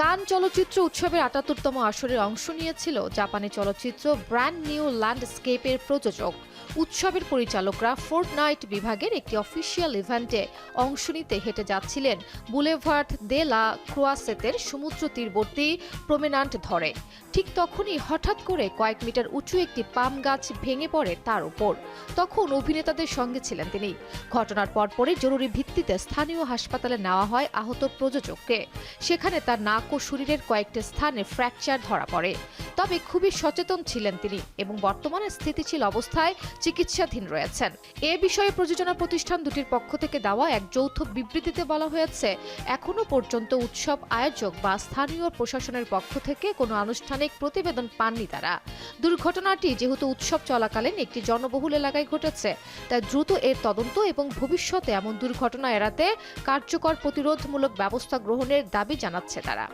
কান চলচ্চিত্র উৎসবের আটাত্তরতম আসরে অংশ নিয়েছিল জাপানি চলচ্চিত্র ব্র্যান্ড নিউ ল্যান্ডস্কেপের প্রযোজক। উৎসবের পরিচালকরা ফোর্ট নাইট বিভাগের একটি অফিসিয়াল ইভেন্টে অংশ নিতে হেঁটে যাচ্ছিলেন বুলেভার্ড দে লা ক্রোয়াসেতের সমুদ্র তীরবর্তী প্রমেনান্ট ধরে। ঠিক তখনই হঠাৎ করে কয়েক মিটার উঁচু একটি পাম গাছ ভেঙে পড়ে তার উপর। তখন অভিনেতাদের সঙ্গে ছিলেন তিনি। ঘটনার পরপরই জরুরি ভিত্তিতে স্থানীয় হাসপাতালে নেওয়া হয় আহত প্রযোজককে। সেখানে তার নাক ও শরীরের কয়েকটি স্থানে ফ্র্যাকচার ধরা পড়ে। তবে খুবই সচেতন ছিলেন তিনি এবং বর্তমানে স্থিতিশীল অবস্থায় চিকিৎসাধীন রয়েছেন। এ বিষয়ে প্রযোজনা প্রতিষ্ঠান দুটির পক্ষ থেকে দেওয়া এক যৌথ বিবৃতিতে বলা হয়েছে, এখনও পর্যন্ত উৎসব আয়োজক বা স্থানীয় প্রশাসনের পক্ষ থেকে কোনো আনুষ্ঠানিক প্রতিবেদন পাননি তারা। দুর্ঘটনাটি যেহেতু উৎসব চলাকালীন একটি জনবহুল এলাকায় ঘটেছে, তাই দ্রুত এর তদন্ত এবং ভবিষ্যতে এমন দুর্ঘটনা এড়াতে কার্যকর প্রতিরোধমূলক ব্যবস্থা গ্রহণের দাবি জানাচ্ছে তারা।